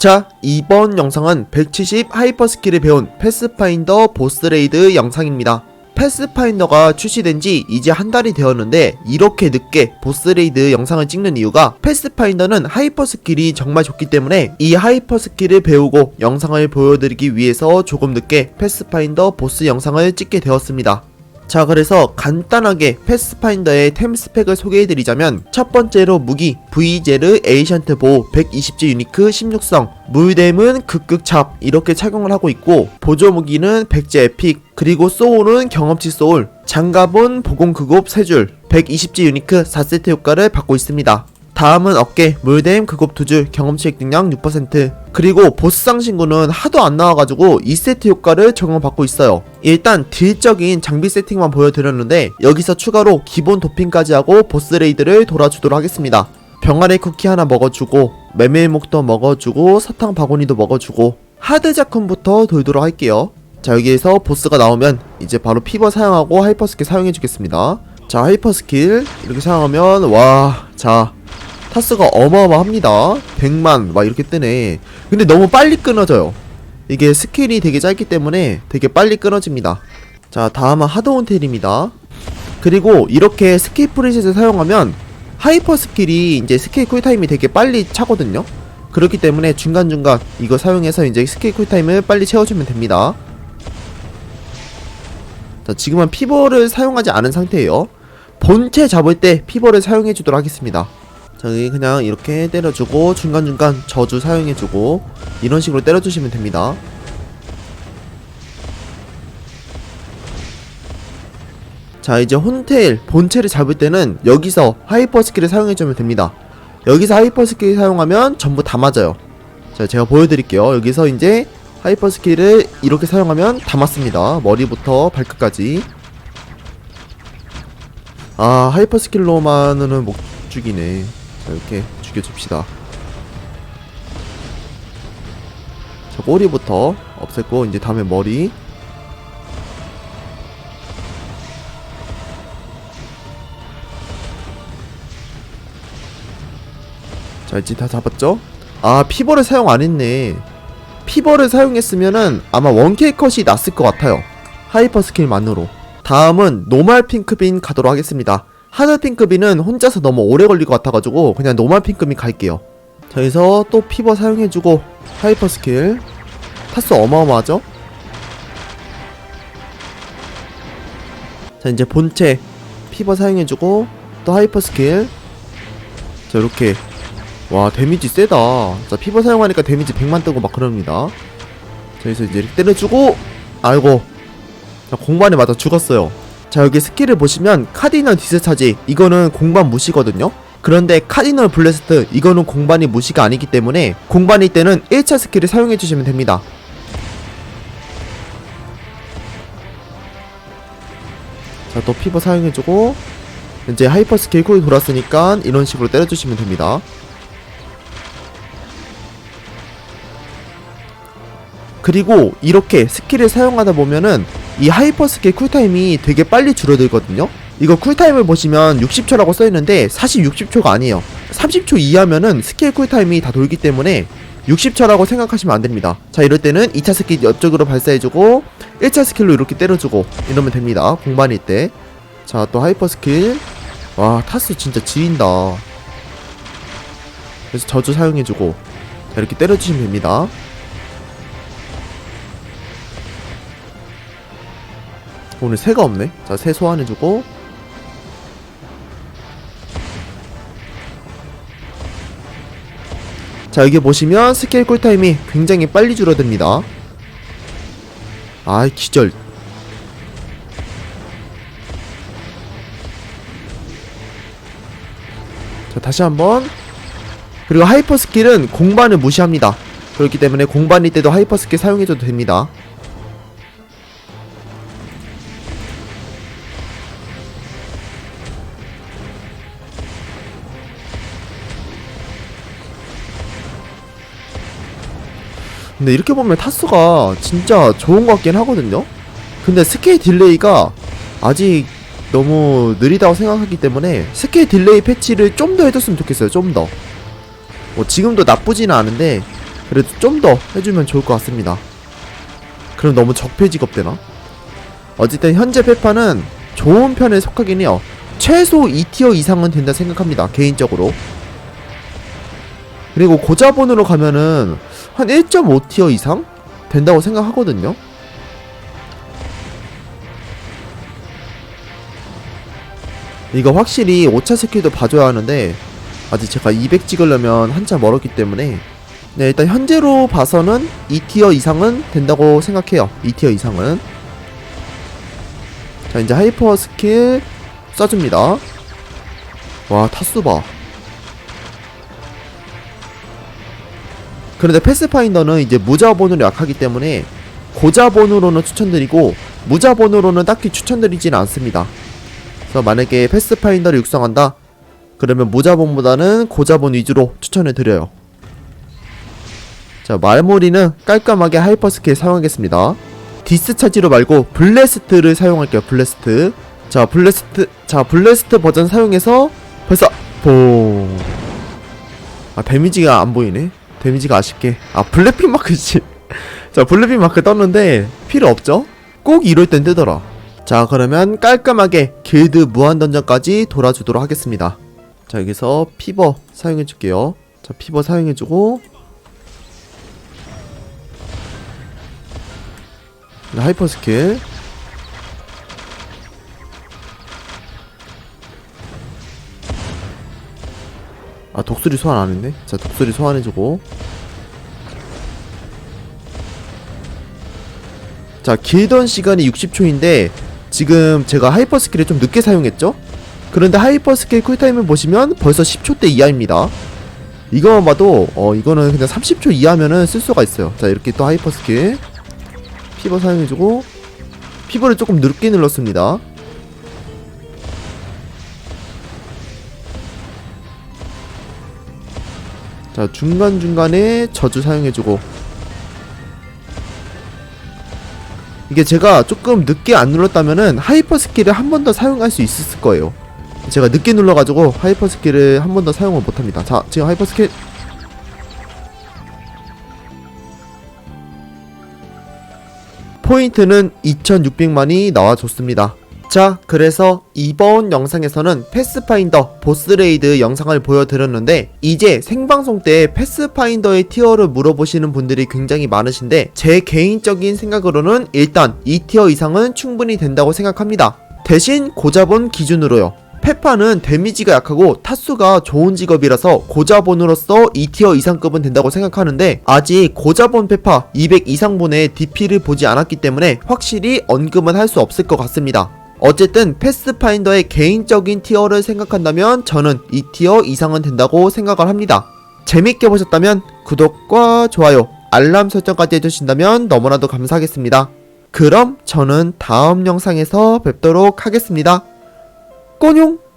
자, 이번 영상은 170 하이퍼 스킬을 배운 패스파인더 보스레이드 영상입니다. 패스파인더가 출시된 지 이제 한 달이 되었는데 이렇게 늦게 보스레이드 영상을 찍는 이유가 패스파인더는 하이퍼 스킬이 정말 좋기 때문에 이 하이퍼 스킬을 배우고 영상을 보여드리기 위해서 조금 늦게 패스파인더 보스 영상을 찍게 되었습니다. 자 그래서 간단하게 패스파인더의 템 스펙을 소개해드리자면 첫 번째로 무기 V제르 에이션트 보호 120G 유니크 16성. 물댐은 극극찹 이렇게 착용을 하고 있고 보조 무기는 백제 에픽 그리고 소울은 경험치 소울 장갑은 보공 극옵 3줄 120G 유니크 4세트 효과를 받고 있습니다 다음은 어깨, 물댐, 극옵 2줄, 경험치 획득량 6% 그리고 보스상 신구는 하도 안 나와가지고 2세트 효과를 적용받고 있어요. 일단 딜적인 장비 세팅만 보여드렸는데 여기서 추가로 기본 도핑까지 하고 보스 레이드를 돌아주도록 하겠습니다. 병아리 쿠키 하나 먹어주고 메밀묵도 먹어주고 사탕 바구니도 먹어주고 하드 자쿤부터 돌도록 할게요. 자 여기에서 보스가 나오면 이제 바로 피버 사용하고 하이퍼 스킬 사용해 주겠습니다. 자 하이퍼 스킬 이렇게 사용하면 와자 타스가 어마어마합니다. 100만 막 이렇게 뜨네. 근데 너무 빨리 끊어져요. 이게 스킬이 되게 짧기 때문에 되게 빨리 끊어집니다. 자 다음은 하드온텔입니다. 그리고 이렇게 스킬 프리셋을 사용하면 하이퍼 스킬이 이제 스킬 쿨타임이 되게 빨리 차거든요. 그렇기 때문에 중간중간 이거 사용해서 이제 스킬 쿨타임을 빨리 채워주면 됩니다. 자 지금은 피버를 사용하지 않은 상태예요. 본체 잡을 때 피버를 사용해 주도록 하겠습니다 자 여기 그냥 이렇게 때려주고 중간중간 저주 사용해주고 이런 식으로 때려주시면 됩니다. 자 이제 혼테일 본체를 잡을 때는 여기서 하이퍼 스킬을 사용해주면 됩니다. 여기서 하이퍼 스킬 사용하면 전부 다 맞아요. 자 제가 보여드릴게요. 여기서 이제 하이퍼 스킬을 이렇게 사용하면 다 맞습니다. 머리부터 발끝까지. 아 하이퍼 스킬로만은 못 죽이네. 자 이렇게 죽여줍시다. 자 꼬리부터 없앴고 이제 다음에 머리. 자 이제 다 잡았죠? 아 피버를 사용 안 했네. 피버를 사용했으면은 아마 원킬 컷이 났을 것 같아요. 하이퍼 스킬만으로. 다음은 노말 핑크빈 가도록 하겠습니다 하드 핑크빈은 혼자서 너무 오래 걸릴 것 같아가지고 그냥 노말 핑크빈 갈게요. 자 여기서 또 피버 사용해주고 하이퍼 스킬. 타수 어마어마하죠? 자 이제 본체 피버 사용해주고 또 하이퍼 스킬. 자 이렇게. 와 데미지 세다. 자 피버 사용하니까 데미지 100만 뜨고 막 그럽니다. 자 여기서 이제 때려주고 아이고. 자 공반에 맞아 죽었어요 자 여기 스킬을 보시면 카디널 디스차지 이거는 공반 무시거든요. 그런데 카디널 블래스트 이거는 공반이 무시가 아니기 때문에 공반일 때는 1차 스킬을 사용해 주시면 됩니다. 자 또 피버 사용해주고 이제 하이퍼 스킬 쿨이 돌았으니까 이런 식으로 때려주시면 됩니다. 그리고 이렇게 스킬을 사용하다 보면은 이 하이퍼 스킬 쿨타임이 되게 빨리 줄어들거든요. 이거 쿨타임을 보시면 60초라고 써있는데 사실 60초가 아니에요. 30초 이하면은 스킬 쿨타임이 다 돌기 때문에 60초라고 생각하시면 안 됩니다. 자, 이럴 때는 2차 스킬 옆쪽으로 발사해주고 1차 스킬로 이렇게 때려주고 이러면 됩니다. 공반일 때. 자, 또 하이퍼 스킬. 와, 타스 진짜 지린다. 그래서 저주 사용해주고 자, 이렇게 때려주시면 됩니다. 오늘 새가 없네. 자, 새 소환해주고. 자, 여기 보시면 스킬 쿨타임이 굉장히 빨리 줄어듭니다. 아, 기절. 자, 다시 한번. 그리고 하이퍼 스킬은 공반을 무시합니다. 그렇기 때문에 공반일 때도 하이퍼 스킬 사용해줘도 됩니다. 근데 이렇게 보면 타수가 진짜 좋은 것 같긴 하거든요. 근데 스케일 딜레이가 아직 너무 느리다고 생각하기 때문에 스케일 딜레이 패치를 좀 더 해줬으면 좋겠어요. 좀 더. 뭐 지금도 나쁘지는 않은데 그래도 좀 더 해주면 좋을 것 같습니다. 그럼 너무 적폐 직업되나? 어쨌든 현재 페파는 좋은 편에 속하긴 해요. 최소 2티어 이상은 된다 생각합니다. 개인적으로. 그리고 고자본으로 가면은 한 1.5티어 이상 된다고 생각하거든요. 이거 확실히 5차 스킬도 봐줘야 하는데 아직 제가 200 찍으려면 한참 멀었기 때문에. 네 일단 현재로 봐서는 2티어 이상은 된다고 생각해요. 2티어 이상은. 자 이제 하이퍼 스킬 써줍니다. 와 타수 봐 그런데 패스파인더는 이제 무자본으로 약하기 때문에 고자본으로는 추천드리고 무자본으로는 딱히 추천드리지는 않습니다. 그래서 만약에 패스파인더를 육성한다? 그러면 무자본보다는 고자본 위주로 추천을 드려요. 자 말모리는 깔끔하게 하이퍼 스킬 사용하겠습니다. 디스 차지로 말고 블레스트를 사용할게요 블레스트. 자 블레스트 자 블레스트 버전 사용해서 벌써 봉 아 데미지가 안 보이네 데미지가 아쉽게. 아 블랙핑 마크지 자 블랙핑 마크 떴는데 필요 없죠? 꼭 이럴 땐 뜨더라. 자 그러면 깔끔하게 길드 무한던전까지 돌아주도록 하겠습니다. 자 여기서 피버 사용해줄게요. 자 피버 사용해주고. 네, 하이퍼 스킬 아 독수리 소환 안 했네? 자 독수리 소환해주고. 자 길던 시간이 60초인데 지금 제가 하이퍼 스킬을 좀 늦게 사용했죠? 그런데 하이퍼 스킬 쿨타임을 보시면 벌써 10초대 이하입니다. 이거만 봐도 어 이거는 그냥 30초 이하면은 쓸 수가 있어요. 자 이렇게 또 하이퍼 스킬 피버 사용해주고 피버를 조금 늦게 눌렀습니다 자 중간중간에 저주 사용해주고. 이게 제가 조금 늦게 안 눌렀다면은 하이퍼 스킬을 한 번 더 사용할 수 있었을 거예요. 제가 늦게 눌러가지고 하이퍼 스킬을 한 번 더 사용을 못합니다. 자 지금 하이퍼 스킬. 포인트는 2600만이 나와줬습니다. 자, 그래서 이번 영상에서는 패스파인더 보스레이드 영상을 보여드렸는데 이제 생방송 때 패스파인더의 티어를 물어보시는 분들이 굉장히 많으신데 제 개인적인 생각으로는 일단 2티어 이상은 충분히 된다고 생각합니다. 대신 고자본 기준으로요. 페파는 데미지가 약하고 타수가 좋은 직업이라서 고자본으로서 2티어 이상급은 된다고 생각하는데 아직 고자본 페파 200 이상분의 DP를 보지 않았기 때문에 확실히 언급은 할 수 없을 것 같습니다. 어쨌든 패스파인더의 개인적인 티어를 생각한다면 저는 2티어 이상은 된다고 생각을 합니다. 재밌게 보셨다면 구독과 좋아요, 알람 설정까지 해주신다면 너무나도 감사하겠습니다. 그럼 저는 다음 영상에서 뵙도록 하겠습니다. 꼬뇽